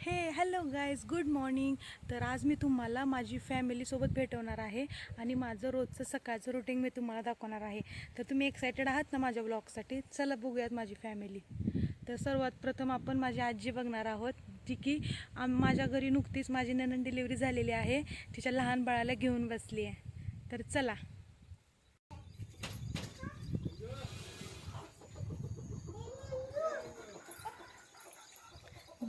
हे hello guys good morning तर आज मी तुम्हाला माझी फॅमिलीसोबत भेटवणार आहे आणि माझं रोजचं सकाळचं रुटीन मी तुम्हाला दाखवणार आहे. तर तुम्ही एक्सायटेड आहात ना माझ्या ब्लॉगसाठी चला बघूयात माझी फॅमिली तर सर्वात प्रथम आपण माझी आजी बघणार आहोत जी की आम माझ्या घरी नुकतीच माझी ननन डिलिव्हरी झालेली आहे. तिच्या लहान बाळाला घेऊन बसली आहे. तर चला.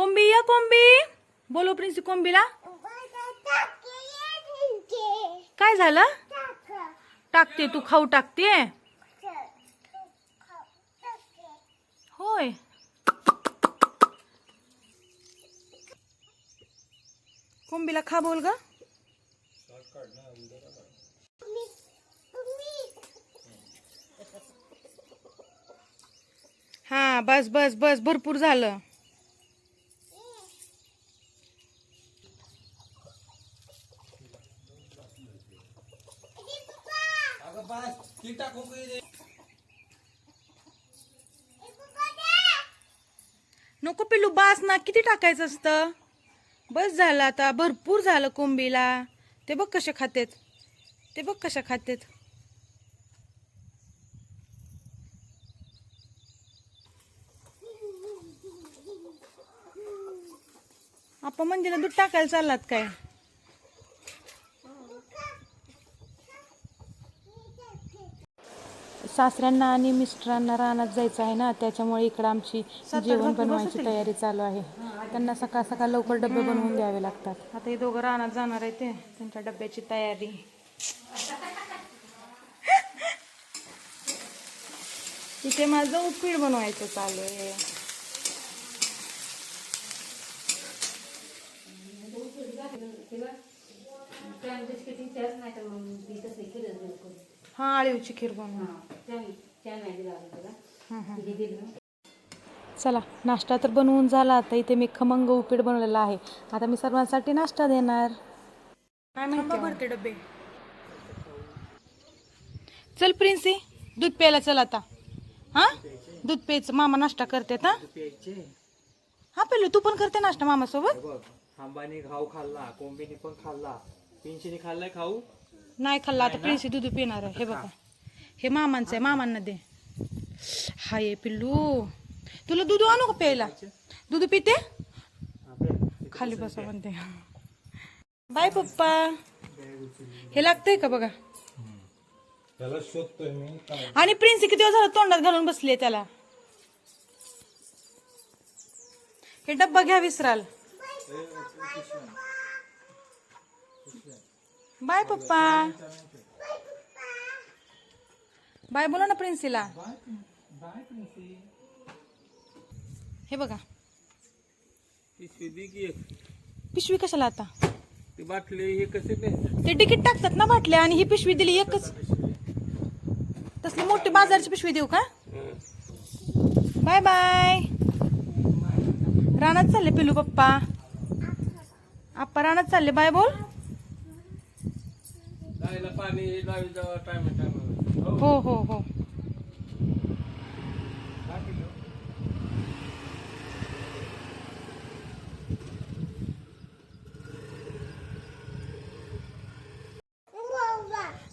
कोंबी या कोंबी. बोलो प्रिन्सी कोंबीला. काय झालं? टाकते तू खाऊ टाकते? होय. कोंबीला खा बोल ग. हा बस बस बस भरपूर झालं. नको पिल्लू बास ना किती टाकायचं असतं? बस झालं आता भरपूर झालं कोंबीला. ते बघ कशा खातेत. ते बघ कशा खातेत. आपण म्हणजे दूध टाकायला चाललात काय? सासऱ्यांना आणि मिस्टरांना रानात जायचं आहे ना त्याच्यामुळे इकडं आमची जेवण बनवायची तयारी चालू आहे. त्यांना सकाळ सकाळ लवकर डबे बनवून द्यावे लागतात. आता हे दोघं रानात जाणार आहे ते त्यांच्या डब्याची तयारी. इथे माझं उपीट बनवायचं चालू आहे. हा आळीवची खीर बनवून त्या नाही दिला तुला हं, हं. तिथे दिलं चला नाश्ता तर बनवून झाला. आता इथे मी खमंग उपीट बनवलेला आहे. आता मी सर्वांसाठी नाश्ता देणार. भरते डबे. चल प्रिन्सी दूध प्यायला चल आता. हा? दूध प्यायचं. मामा नाश्ता करते हा? हा पेलो तू पण करते नाश्ता मामा सोबत बघ खांबाने खाऊ खाल्ला कोंबीने पण खाल्ला. पिंशीने खाल्लाय खाऊ? नाही खाल्ला आता प्रिन्सी दूध पिणार आहे. हे बघा. हे मामांचं आहे मामांना दे. हाय ये पिल्लू. तुला दूध आणू का प्यायला? दूध पिते? खाली बसा म्हणते. बाय पप्पा. हे लागतंय का बघा? त्याला शोधतोय मी. आणि प्रिन्सी किती दिवस झालं तोंडात घालून बसली त्याला? हे डब्बा घ्या विसराल. बाय पप्पा. बाय बोला ना प्रिन्सीला. हे बघा. पिशवी दे की एक. पिशवी कशाला आता? ती बाटली हे कसे ते ते तिकीट टाकतात ना बाटल्या आणि ही पिशवी दिली एकच. तसली मोठी बाजारची पिशवी देऊ का? Bye bye. रानात चालले पिलू पप्पा. आप्पा रानात चालले बाय बोल. टाइम हो हो हो.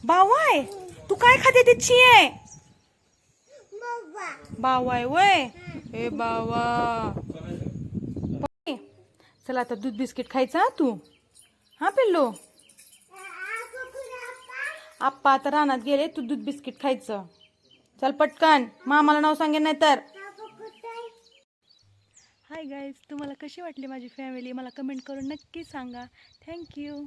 बावाय तू काय खाते तिची आहे बावाय वय. ए बावा चला आता दूध बिस्किट खायचं हा तू? हा पिल्लू? आप्पा आता रानात गेले तू दूध बिस्किट खायचं. चल पटकन. मामाला नाव सांगेन नाही तर हाय गाईज तुम्हाला कशी वाटली माझी फॅमिली मला कमेंट करून नक्की सांगा. थँक्यू